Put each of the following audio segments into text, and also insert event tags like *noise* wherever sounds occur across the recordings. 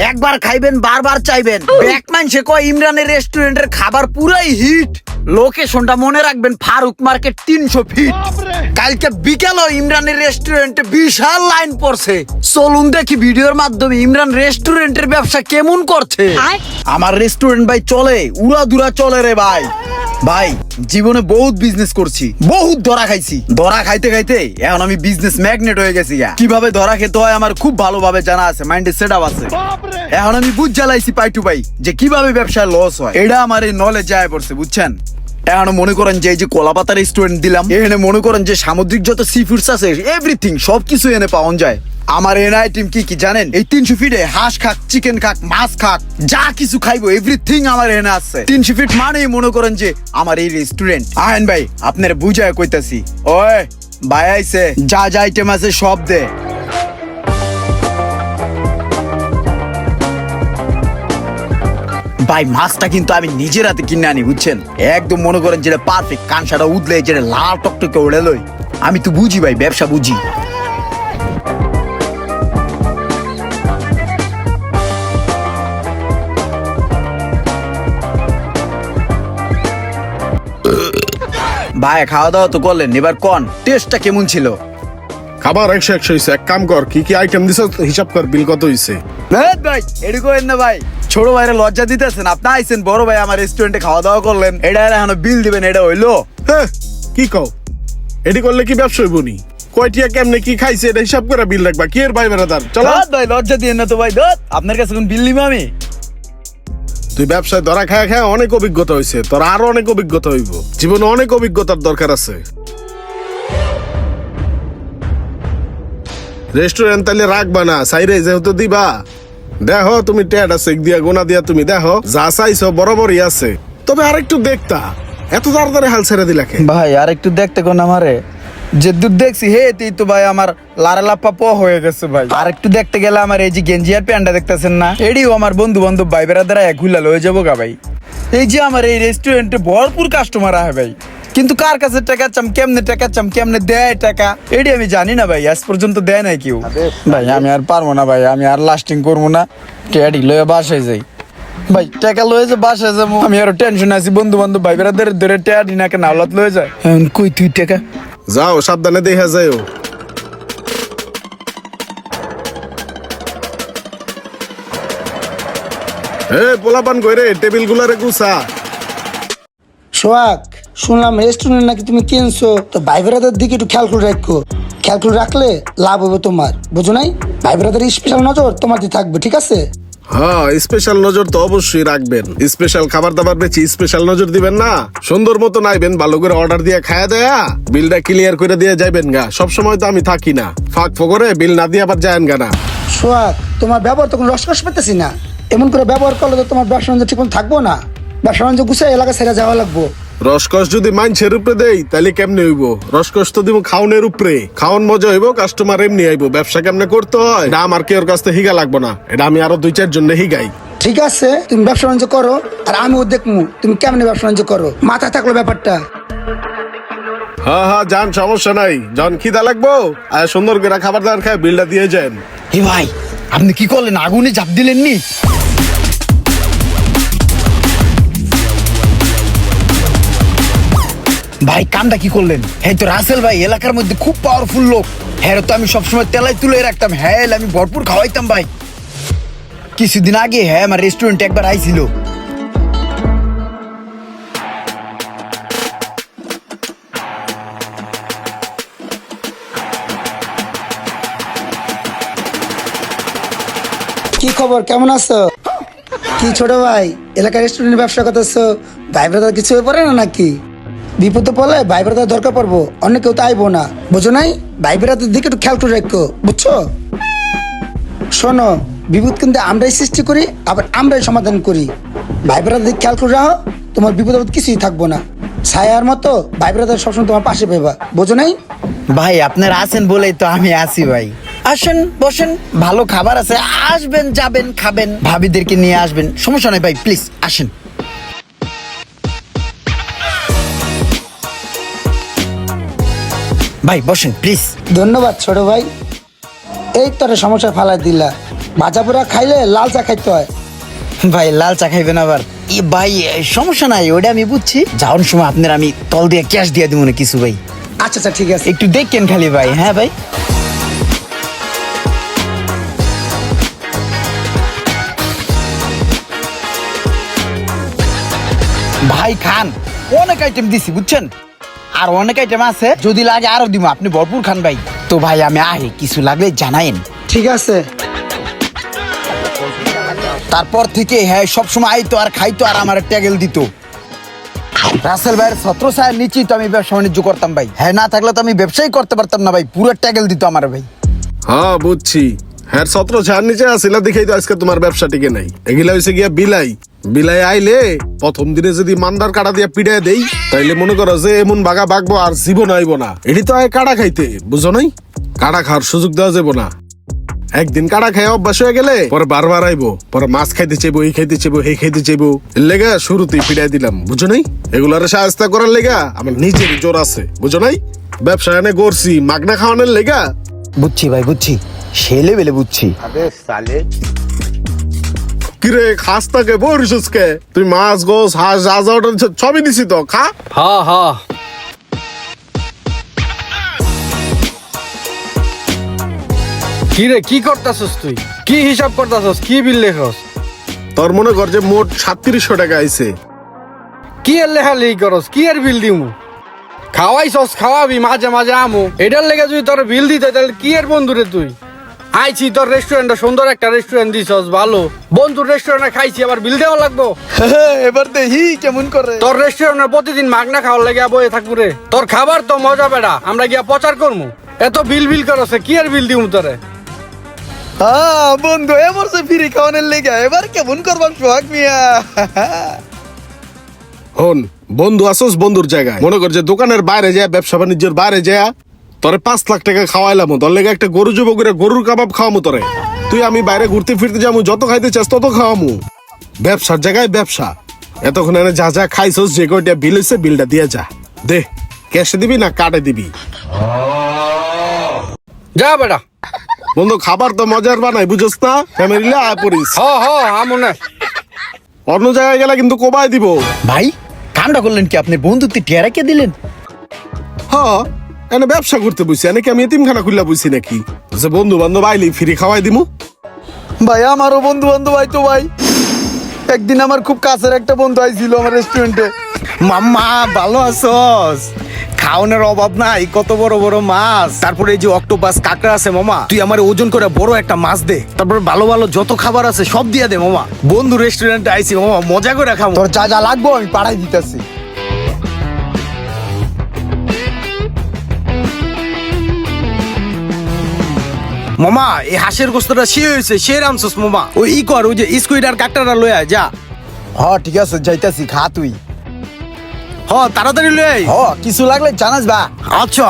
একবার খাইবেন বারবার চাইবেন। ব্যাক মানছে কয় ইমরানের রেস্টুরেন্টের খাবার পুরাই হিট লোকেশনটা মনে রাখবেন ফারুক মার্কেট তিনশো ফিট কালকে বিকেলও ইমরানের রেস্টুরেন্টে বিশাল লাইন পড়ছে। চলুন দেখি ভিডিওর মাধ্যমে ইমরান রেস্টুরেন্টের ব্যবসা কেমন করছে। আমার রেস্টুরেন্ট ভাই চলে উড়া দুরা চলে রে ভাই। ভাই জীবনে বহুত বিজনেস করছি বহুত ধরা খাইছি। ধরা খাইতে খাইতে এখন আমি বিজনেস ম্যাগনেট হয়ে গেছি কীভাবে ধরা খেতে হয় আমার খুব ভালোভাবে জানা আছে মাইন্ডে সেট আপ আছে। এখন আমি বুঝ জ্বালাইছি পাই টু পাই যে কীভাবে ব্যবসায় লস হয়। এটা আমার এই নলেজ যায় পড়ছে বুঝছেন? এখন মনে করেন যে এই যে কলাপাতা রেস্টুরেন্ট দিলাম, এখানে মনে করেন যে সামুদ্রিক যত সি ফুডস আছে এভরিথিং সবকিছু এনে পাওয়া যায়। আমার এন আইটেম কি কি জানেন? এই তিনশো ফিটে হাঁস খাক চিকেন খাক, মাছ খাক, যা কিছু খাইবো এভরিথিং আমার এনে আছে। তিনশো ফিট মানেই মনে করেন যে আমার এই রেস্টুরেন্ট আহেন ভাই, আপনার বুঝায় কইতাছি। ওই, ভাই আইছে, যা যা আইটেম আছে সব দে। ভাই মাছটা কিন্তু আমি নিজের হাতে কিনে আনি বুঝছেন? একদম মনে করেন যেটা পারফেক্ট কানসাটা উদলে যেটা লাল টকটকে উড়ে লই। আমি তো বুঝি ভাই ব্যবসা বুঝি। ভাই খাওয়া দাওয়া তো করলেন এবার কন? টেস্টটা কেমন ছিল? খাবার একশো একশো হয়েছে এক কাম কর কি কি আইটেম দিছ হিসাব কর বিল কত হয়েছে ভাই করেন না ভাই। ছোট ভাইরে লজ্জা দিতেছেন। আপনি আইছেন বড় ভাই আমার রেস্টুরেন্টে খাওয়া দাওয়া করলেন। এটা এখন বিল দিবেন এটা হইল। হ্যাঁ কি কও? এটি করলে কি ব্যবসা হইব নি? কয়টিয়া কেমনে কি খাইছে এটা হিসাব করে বিল রাখবা। কি এর ভাই বেড়াদার? চলো। ধ্যাৎ ভাই লজ্জা দিয়ে না তো ভাই ধত আপনার কাছে কোন বিল নিব আমি? তুই ব্যবসায় ধরা খায় খায় অনেক অভিজ্ঞতা হয়েছে তোর আরও অনেক অভিজ্ঞতা হইব। জীবনে অনেক অভিজ্ঞতার দরকার আছে। রেস্টুরেন্ট তাহলে রাখবা না সাইরে যেহেতু দিবা। দেখো তুমি টেট আছে দিয়া গোনা দিয়া তুমি দেখো যা চাইছো বরাবরই আছে। তবে আরেকটু দেখতা, এত তাড়াতাড়ি হাল ছেড়ে দিলাকে ভাই আর একটু দেখতে কোন আমারে? যে দূর দেখছি, হে তুই তো ভাই, আমার লারা লাপ্পা প হয়ে গেছে ভাই। আর একটু দেখতে গেলে আমার এই যে গেঞ্জি আর প্যান্টটা দেখতেছেন না? এডিও আমার বন্ধু বান্ধব ভাই বেড়াদারা এক হুলা লয়ে যাব গা ভাই। এই যে আমার এই রেস্টুরেন্টে ভরপুর কাস্টমার আহে ভাই। কিন্তু কার কাছে টাকা চাম কেমনে টাকা চাম কেমনে দেয় টাকা? এডি আমি জানি না ভাই আজ পর্যন্ত দেয় নাই কেউ। ভাই আমি আর পারব না ভাই আমি আর লাস্টিং করব না। টেডি লয়ে বাসায় যাই ভাই টাকা লয়ে যে বাসায় যাব। আমি আরও টেনশন আছি বন্ধু বান্ধব ভাই বেড়াদের ধরে টেডি নাকে নাওলাত লয়ে যায়। কই তুই টাকা? যাও সাবধানে দেখা যাও এ পোলাপান কই রে? টেবিল গুলারে গুছা। সোহাগ শুনলাম রেস্টুরেন্ট নাকি তুমি কিনছো। তো ভাই বেড়াদের দিকে একটু খেয়াল করে রাখো। খেয়াল করে রাখলে লাভ হবে তোমার। বুঝো নাই? ভাই বেড়াদের স্পেশাল নজর তোমার দিয়ে থাকবে ঠিক আছে? হ্যাঁ স্পেশাল নজর তো অবশ্যই রাখবেন। স্পেশাল খাবার দাবার বেশি স্পেশাল নজর দিবেন না। সুন্দর মতো নাইবেন ভালো করে অর্ডার দিয়ে খায়া দেয়া বিলটা ক্লিয়ার করে দিয়ে যাইবেন গা। সব সময় তো আমি থাকি না। ফাঁক ফকরে বিল না দিয়ে আবার যায়েন গা না। সোহাগ তোমার ব্যবহার তখন রসকস পেতেছি না। এমন করে ব্যবহার করলে তো তোমার ব্যবসা ঠিক থাকব না। ব্যবসা গুছিয়ে এলাকা ছেড়ে যাওয়া লাগবো। রসকস যদি মাইনছের উপরে দেই তাহলে কেমনে হইব? রসকস তো দিব খাওনের উপরে। খাওন মজা হইব কাস্টমার এমনি আইব। ব্যবসা কেমনে করতে হয়? এটা আমার কেউর কাছ থেকে হিগা লাগবো না। এটা আমি আরও দুই চার জন্য হিগাই। ঠিক আছে তুমি ব্যবসা বাণিজ্য করো আর আমিও দেখমু তুমি কেমনে ব্যবসা বাণিজ্য করো। মাথায় থাকল ব্যাপারটা। হ্যাঁ হ্যাঁ যান সমস্যা নাই। যখন খিদা লাগবো? আর সুন্দর করে খাবার দাবার খায় বিলটা দিয়ে যান। হে ভাই আপনি কি করলেন? আগুনে চাপ দিলেন নি ভাই, কামটা কি করলেন? হ্যাঁ তো রাসেল ভাই, এলাকার মধ্যে খুব পাওয়ারফুল লোক। হ্যাঁ তো আমি সবসময় তেলাই তুলে রাখতাম। হ্যাঁ আমি ভরপুর খাওয়াইতাম ভাই। কিছুদিন আগে হ্যাঁ আমার রেস্টুরেন্টে একবার আইছিল। কি খবর? কেমন আছো? কি ছোট ভাই? এলাকার রেস্টুরেন্টের ব্যবসা করতেছো? ভাই, ব্রাদার, কিছু হয়ে পড়ে না নাকি? বিপদে পড়লে ভাই দরকার পড়ব। অন্য কেউ তো আইবো না। বুঝো নাই? ভাই দিকে একটু খেয়াল করে রাখো। বুঝছ? শোনো, বিপদ কিন্তু আমরাই সৃষ্টি করি, আবার আমরাই সমাধান করি। ভাই দিকে খেয়াল করে রাখো, তোমার বিপদ কিছুই থাকব না। ছায়ার মতো ভাই সবসময় তোমার পাশে পেবা বুঝো নাই? ভাই, আপনারা আছেন বলেই তো আমি আছি ভাই। আসেন, বসেন। ভালো খাবার আছে, আসবেন, যাবেন, খাবেন। ভাবিদেরকে নিয়ে আসবেন। সমস্যা নাই ভাই প্লিজ আসেন। ভাই বসেন প্লিজ ধন্যবাদ ছোট ভাই। এই তোর সমস্যা ফালাই দিলা। ভাজা পোড়া খাইলে লাল চা খাইতে হয়। ভাই লাল চা খাইবেন আবার? ই ভাই সমস্যা নাই ওটা আমি বুঝছি। যাওয়ার সময় আপনার আমি তল দিয়ে ক্যাশ দিয়ে দিব না কিছু ভাই। আচ্ছা আচ্ছা ঠিক আছে। একটু দেখেন খালি ভাই হ্যাঁ ভাই। ভাই খান অনেক আইটেম দিছি বুঝছেন? আর অনেক আইটেম আছে যদি লাগে আরও দিব আপনি ভরপুর খান ভাই। তো ভাই আমি আহি কিছু লাগলে জানাইন। ঠিক আছে। তারপর থেকে হ্যাঁ সবসময় আইতো আর খাইতো আর আমার ট্যাগেল দিত। রাসেল ভাইয়ের ছত্র সাহেব নিচেই তো আমি ব্যবসা বাণিজ্য করতাম ভাই। হ্যাঁ না থাকলে তো আমি ব্যবসাই করতে পারতাম না ভাই। পুরো ট্যাগেল দিত আমার ভাই। হ্যাঁ বুঝছি। হ্যাঁ সত্র ছাড় নিচে আসিলা দেখেই তো আজকে তোমার ব্যবসা টিকে নাই। এগুলা হয়েছে গিয়া বিলাই। বিলাই আইলে প্রথম দিনে যদি মান্দার কাটা দিয়া পিড়ায় দেই, তাইলে মনে করো যে এমন বাগা বাগবো আর জীবন আইব না। এটি তো আয় কাটা খাইতে, বুঝো নাই? কাটা খাওয়ার সুযোগ দেওয়া যাব না। একদিন কাটা খাই অভ্যাস হয়ে গেলে পরে বারবার আইবো, পরে মাছ খাইতে চাইব, এই খাইতে চাইব এই খাইতে চাইব। লেগা শুরুতেই পিড়াই দিলাম, বুঝো নাই? এগুলার সাহায্য করার লেগা আমার নিজের জোর আছে, বুঝো নাই? ব্যবসা এনে করছি মাগনা খাওয়ানোর লেগা। বুঝছি ভাই, বুঝছি। সে লেভেলে বুঝছি। কিরে খাস তাকে বরিসকে তুই মাছ গোস হাঁস যা যা order সবই দিছি তো খা। হা হা। কি রে কি করতাছস তুই? কি হিসাব করতাছস? কি বিল লেখস? তোর মনে কর যে মোট সাতত্রিশশো টাকা আইছে। কি এর লেখা লেখি করস? কি এর বিল দিমু? খাওয়াইছস খাওয়াবি মাঝে মাঝে আমু। এটার লেগে যদি তোর বিল দিতে তাহলে কি এর বন্ধু রে তুই? আইছি তোর রেস্টুরেন্টে সুন্দর একটা রেস্টুরেন্ট দিছস ভালো। বন্ধুর রেস্টুরেন্টে খাইছি আবার বিল দেওয়া লাগবো? এবার দেখি কেমন করে। তোর রেস্টুরেন্টে প্রতিদিন মাগনা খাওয়ার লেগে বয়ে থাকব তোর খাবার তো মজা বেড়া আমরা গিয়া প্রচার করমু। এত বিল বিল করছে কি আর বিল দিমু তোরে? হ্যাঁ বন্ধু এবার সে ফিরে খাওয়ানোর লেগে এবার কেমন করবাম সোহাগ মিয়া? হন বন্ধু আসোস বন্ধুর জায়গায়। মনে কর যে দোকানের বাইরে যায় ব্যবসা বাণিজ্যের বাইরে যায়। তোরে পাঁচ লাখ টাকা খাওয়াইলাম তোর লেগে একটা গরু জব করে গরুর কাবাব খাওয়ামু তোরে। তুই আমি বাইরে ঘুরতে ফিরতে যাব যত খাইতে চাস তত খাওয়ামু। ব্যবসার জায়গায় ব্যবসা। এতক্ষণ এনে যা যা খাইছস যে কয়টা বিল হয়েছে বিলটা দিয়ে যা। দে ক্যাশে দিবি না কাটে দিবি? যা বেটা। বন্ধু খাবার তো মজার বানাই বুঝছ না? ফ্যামিলি আয় পড়িস। হ হ আমনে অন্য জায়গায় গেলে কিন্তু কোবাই দিব। ভাই কামটা করলেন কি আপনি? বন্ধুত্বে টেরা কে দিলেন? হ্যাঁ। এনে ব্যবসা করতে বুঝছি এনে কি আমি এতিমখানা খুললা বুঝছি নাকি? যে বন্ধু বান্ধব আইলি ফ্রি খাওয়াই দিমু। ভাই আমারও বন্ধু বান্ধব তো ভাই। একদিন আমার খুব কাছের একটা বন্ধু আইছিল আমার রেস্টুরেন্টে মাম্মা ভালো আছস? খাওয়ানোর অভাব নাই কত বড় বড় মাছ। তারপরে এই যে অক্টোপাস কাঁকড়া আছে মামা তুই আমার ওজন করে বড় একটা মাছ দে। তারপর ভালো ভালো যত খাবার আছে সব দিয়ে দে মামা বন্ধু রেস্টুরেন্টে আইছি মামা মজা করে খাব তোর যা যা লাগবো আমি পাঠাই দিতেছি। মামা এই হাঁসের গোস্তটা সে হয়েছে সে রামছস মামা। ওই ই কর ওই যে স্কুইড আর কাকটাটা লয়ে আয় যা। হ ঠিক আছে যাইতাছি খা তুই। হ তাড়াতাড়ি লয়ে আয়। হ কিছু লাগলে জানাস বা। আচ্ছা।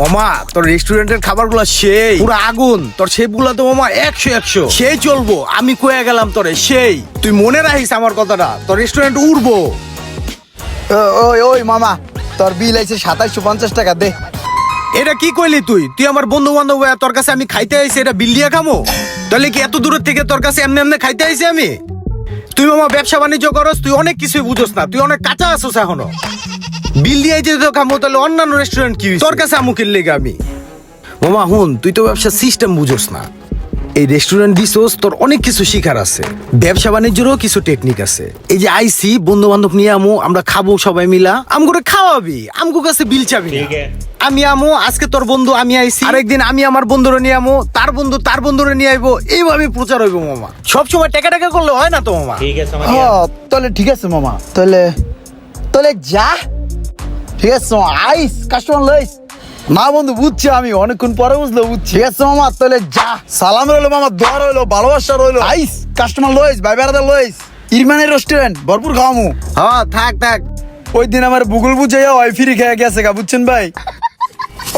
মামা তোর রেস্টুরেন্টের খাবার খাবারগুলো সেই। পুরো আগুন। তোর শেপগুলো তো মামা একশো একশো। সেই চলবো আমি কয়ে গেলাম তোরে সেই। তুই মনে রাখিস আমার কথাটা তোর রেস্টুরেন্ট উড়বো। ওই ওই, মামা, তোর বিল আইছে সাতাইশো পঞ্চাশ টাকা, দে। এটা কি কইলি তুই? তুই আমার বন্ধু বান্ধব তোর কাছে আমি খাইতে আইছি, এটা বিল দিয়ে খামো? তাহলে কি এত দূরের থেকে তোর কাছে এমনি এমনি খাইতে আইছি আমি? তুই মামা, ব্যবসা বাণিজ্য করস, তুই অনেক কিছুই বুঝোস না, তুই অনেক কাঁচা আছোস এখনও। বিল দিয়ে যদি তো খামো, তাহলে অন্যান্য রেস্টুরেন্ট কি তোর কাছে আমুকের লেগে আমি। মামা, হুন, তুই তো ব্যবসা সিস্টেম বুঝোস না। এই রেস্টুরেন্ট দিছোস তোর অনেক কিছু শিখার আছে। ব্যবসা বাণিজ্যেরও কিছু টেকনিক আছে। এই যে আইসি বন্ধু বান্ধব নিয়ে আমো আমরা খাব সবাই মিলা। আম করে খাওয়াবি আমগো কাছে বিল চাবি আমি আমো আজকে তোর বন্ধু আমি আইসি আরেকদিন আমি আমার বন্ধুরা নিয়ে আমো তার বন্ধু তার বন্ধুরে নিয়ে আইবো এইভাবে প্রচার হইবো মামা। সবসময় টেকা টেকা করলে হয় না তো মামা? ঠিক আছে মামা। হ্যাঁ তাহলে ঠিক আছে মামা। তাহলে তাহলে যা। ঠিক আছে আইস কাস্টমার লইস। না বন্ধু বুঝছি আমি। অনেকক্ষণ পরে বুঝলো বুঝছি। ঠিক আছে মামা তাহলে যা। সালাম রইল মামা দোয়া রইল ভালোবাসা রইল। আইস কাস্টমার লইস ভাই বেড়াতে লইস। ইরমানের রেস্টুরেন্ট ভরপুর খাওয়ামু। হ্যাঁ থাক থাক। ওই দিন আমার বুগুল বুঝাইয়া ওই ফিরি খেয়ে গেছে গা বুঝছেন ভাই?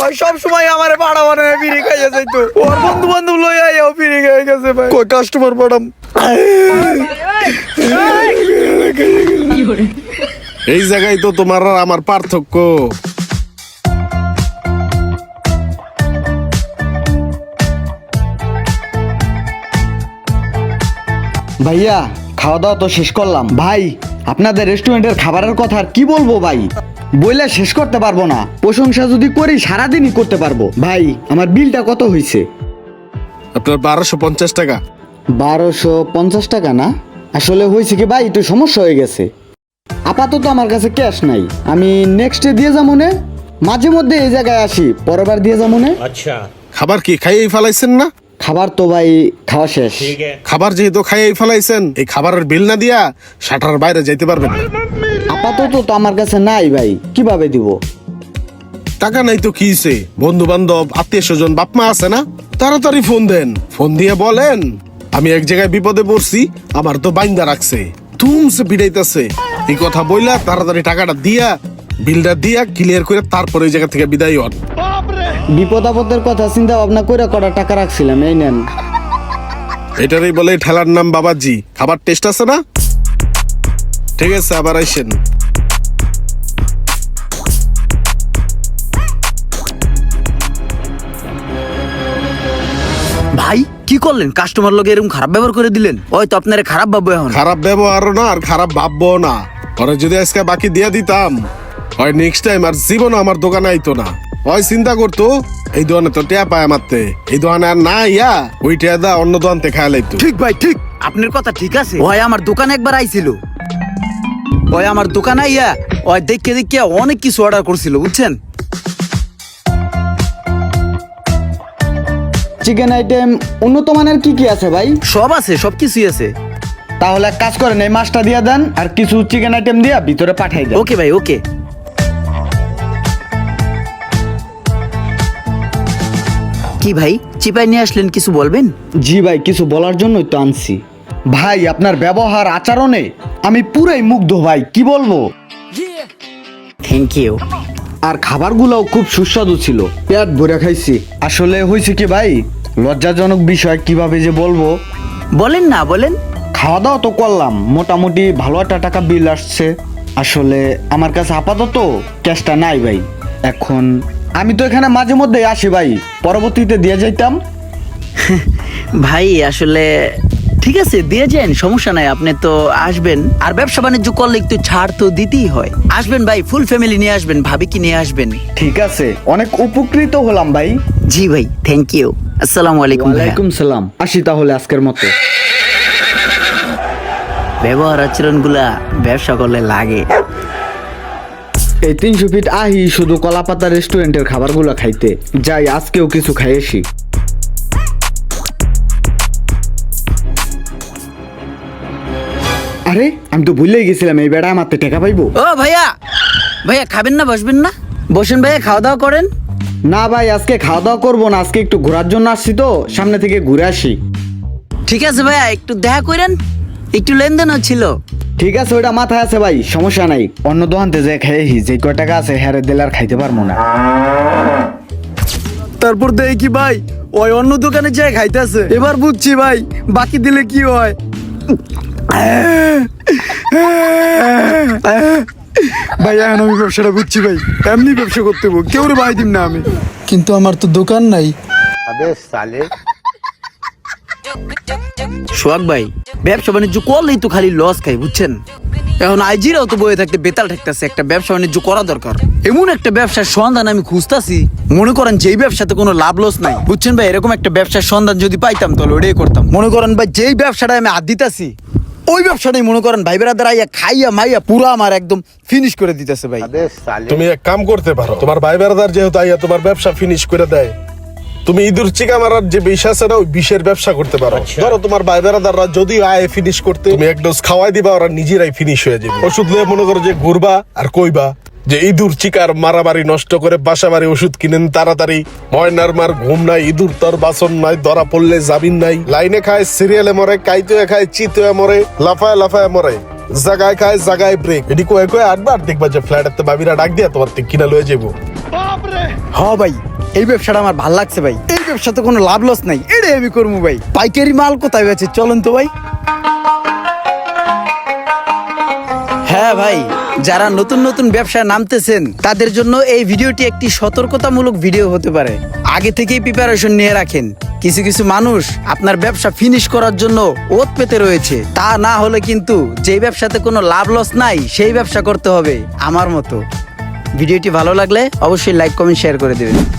ওই সব সময় আমার পাড়া বানায় ফিরি খাইয়া যাইতো। ওর বন্ধু বান্ধব লই আইয়াও ফিরি খেয়ে গেছে ভাই। কই কাস্টমার পাঠাম? এই জায়গায় তো তোমার আর আমার পার্থক্য। ভাইয়া খাওয়া দাওয়া তো শেষ করলাম। ভাই আপনাদের রেস্টুরেন্টের খাবারের কথা আর কি বলব ভাই? বইলে শেষ করতে পারব না। প্রশংসা যদি করি সারাদিনই করতে পারব। ভাই আমার বিলটা কত হয়েছে আপনার বারোশো পঞ্চাশ টাকা। বারোশো পঞ্চাশ টাকা না? আসলে হয়েছে কি ভাই একটু সমস্যা হয়ে গেছে। আপাতত আমার কাছে ক্যাশ নাই। আমি নেক্সটে দিয়ে যাব নে। মাঝে মধ্যে এই জায়গায় আসি পরেরবার দিয়ে যাব নে। খাবার কি খাইয়েই ফেলাইছেন না? খাবার তো ভাই খাওয়া শেষ। খাবার যেহেতু খাইয়ে ফেলাইছেন এই খাবারের বিল না দিয়া শাটার বাইরে যাইতে পারবেন না। আপাতত তো আমার কাছে নাই ভাই কীভাবে দিব? টাকা নাই তো কিছে বন্ধু বান্ধব আত্মীয় স্বজন বাপ মা আছে না? তাড়াতাড়ি ফোন দেন। ফোন দিয়ে বলেন আমি এক জায়গায় বিপদে পড়ছি আমার তো বাইন্দা রাখছে। তুমসে বিড়াইতেছে এই কথা বইলা তাড়াতাড়ি টাকাটা দিয়া বিলটা দিয়া ক্লিয়ার করে তারপরে ওই জায়গা থেকে বিদায় হন। বিপদ আপদের কথা চিন্তা ভাবনা করে কটা টাকা রাখছিলাম এই নেন। এটারই বলে ঠেলার নাম বাবাজি। খাবার টেস্ট আছে না? ঠিক আছে আবার আইসেন। ভাই কি করলেন? কাস্টমার লোক এরকম খারাপ ব্যবহার করে দিলেন? ওই তো আপনারা খারাপ ভাববো এখন। খারাপ ব্যবহারও না আর খারাপ ভাববো না। পরে যদি আজকে বাকি দিয়ে দিতাম হয় নেক্সট টাইম আর জীবনও আমার দোকানে আইতো না। ওই চিন্তা করতো এই দোকানে তো টিয়া পায় মারতে এই দোকানে আর না ইয়া ওই টিয়া দা অন্য দোকান থেকে খায় লাইতো। ঠিক ভাই ঠিক। আপনার কথা ঠিক আছে। ওই আমার দোকানে একবার আইছিল। ওই আমার দোকানে আইয়া ওই দেখে দেখে অনেক কিছু অর্ডার করছিল বুঝছেন? চিকেন আইটেম উন্নত মানের কি কি আছে ভাই? সব আছে সব কিছুই আছে। তাহলে এক কাজ করেন এই মাছটা দিয়ে দেন আর কিছু চিকেন আইটেম দিয়ে ভিতরে পাঠাই দেন। ওকে ভাই ওকে কি ভাই চিপাই নিয়ে আসলেন কিছু বলবেন? জি ভাই কিছু বলার জন্যই তো আনছি। ভাই আপনার ব্যবহার আচরণে আমি পুরাই মুগ্ধ ভাই কি বলব? থ্যাংক ইউ আর খাবারগুলোও খুব সুস্বাদু ছিল। পেট ভরে খাইছি। আসলে হয়েছে কি ভাই লজ্জাজনক বিষয় কীভাবে যে বলব? বলেন না বলেন। খাওয়া দাওয়া তো করলাম মোটামুটি ভালো একটা টাকা বিল আসছে। আসলে আমার কাছে আপাতত ক্যাশটা নাই ভাই। এখন আমি তো এখানে মাঝে মধ্যে আসি ভাই। পরবর্তীতে দিয়ে যাইতাম। *laughs* ভাই আসলে ঠিক আছে দিয়ে যান সমস্যা নাই আপনি তো আসবেন। আর ব্যবসা বাণিজ্য করলে একটু ছাড় তো দিতেই হয়। আসবেন ভাই ফুল ফ্যামিলি নিয়ে আসবেন ভাবি কি নিয়ে আসবেন। ঠিক আছে অনেক উপকৃত হলাম ভাই। জি ভাই থ্যাংক ইউ আসসালামু আলাইকুম ওয়ালাইকুম সালাম। আসি তাহলে আজকের মতো। ব্যবহার আচরণগুলা ব্যবসা করলে লাগে। এই তিনশো ফিট আহি শুধু কলাপাতা রেস্টুরেন্টের খাবারগুলো খাইতে। যাই আজকেও কিছু খাইয়েছি আরে আমি তো ভুলেই গেছিলাম এই বেড়া আমার তো টাকা পাইবো। ও ভাইয়া ভাইয়া খাবেন না বসবেন না? বসেন ভাইয়া খাওয়া দাওয়া করেন। না ভাই আজকে খাওয়া দাওয়া করব না আজকে একটু ঘোরার জন্য আসছি তো সামনে থেকে ঘুরে আসি। ঠিক আছে ভাইয়া একটু দেখা করেন। একটু লেনদেনও ছিল। ঠিক আছে ওইটা মাথায় আছে ভাই সমস্যা নাই। অন্য দোকানতে যে খেয়েছি যে কয় টাকা আছে হ্যারে দিলে আর খাইতে পারব না। তারপর দেখি কি ভাই ওই অন্য দোকানে যায় খাইতেছে। এবার বুঝছি ভাই বাকি দিলে কি হয়। ভাই এখন আমি ব্যবসাটা বুঝছি ভাই এমনি ব্যবসা করতে কেউ রে ভাই দিম না আমি। কিন্তু আমার তো দোকান নাই। সোহাগ ভাই, ব্যবসা বাণিজ্য করলেই তো খালি লস খাই, বুঝছেন? এখন আইজিরাও তো বয়ে থাকতে বেতাল ঠেকতেছে, একটা ব্যবসা বাণিজ্য করা দরকার। এমন একটা ব্যবসার সন্ধান আমি খুঁজতাছি, মনে করেন যেই ব্যবসাতে কোনো লাভ লস নাই, বুঝছেন ভাই? এরকম একটা ব্যবসার সন্ধান যদি পাইতাম, তাহলে ওটাই করতাম। মনে করেন ভাই, যেই ব্যবসাটা আমি হাত দিতাছি, ওই ব্যবসাটাই মনে করেন ভাই বেড়াদার আইয়া খাইয়া মাইয়া পুরা আমার একদম ফিনিশ করে দিতেছে ভাই। তুমি এক কাম করতে পারো, তোমার ভাই বেড়াদার যেহেতু আইয়া তোমার ব্যবসা ফিনিশ করে দেয় তুমি ইঁদুর চিকা মারার যে বিষ আছে না ওই বিষের ব্যবসা করতে পারো। ধরো তোমার ভাই বেড়াদাররা যদি আয় ফিনিশ করতে তুমি এক ডোজ খাওয়াই দিবা ওরা নিজেরাই ফিনিশ হয়ে যাবে। ওষুধ নিয়ে মনে করো যে ঘুরবা আর কইবা যে ইঁদুর চিকার মারামারি নষ্ট করে বাসা বাড়ি ওষুধ কিনেন তাড়াতাড়ি। ময়নার মার ঘুম নাই ইঁদুর তোর বাসন নাই ধরা পড়লে জামিন নাই। লাইনে খায় সিরিয়ালে মরে কাইতে খায় চিতে মরে লাফায় লাফায় মরে। জাগায় খায় জাগায় ব্রেক এটি কয়ে কয়ে আটবার দেখবা যে ফ্ল্যাট ফ্ল্যাটের বাবিরা ডাক দিয়া তোমার কিনা লয়ে যাব হ ভাই, এই ব্যবসাটা আমার ভালো লাগছে ভাই। এই ব্যবসাতে কোনো লাভ লস নাই, এটাই আমি করব ভাই। পাইকারি মাল কোথায় আছে চলুন তো ভাই। হ্যাঁ ভাই, যারা নতুন নতুন ব্যবসায় নামতেছেন, তাদের জন্য এই ভিডিওটি একটি সতর্কতামূলক ভিডিও হতে পারে। আগে থেকেই প্রিপারেশন নিয়ে রাখেন। কিছু কিছু মানুষ আপনার ব্যবসা ফিনিশ করার জন্য ওত পেতে রয়েছে। তা না হলে কিন্তু যেই ব্যবসাতে কোনো লাভ লস নাই, সেই ব্যবসা করতে হবে, আমার মতো। ভিডিওটি ভালো লাগলে অবশ্যই লাইক কমেন্ট শেয়ার করে দেবেন।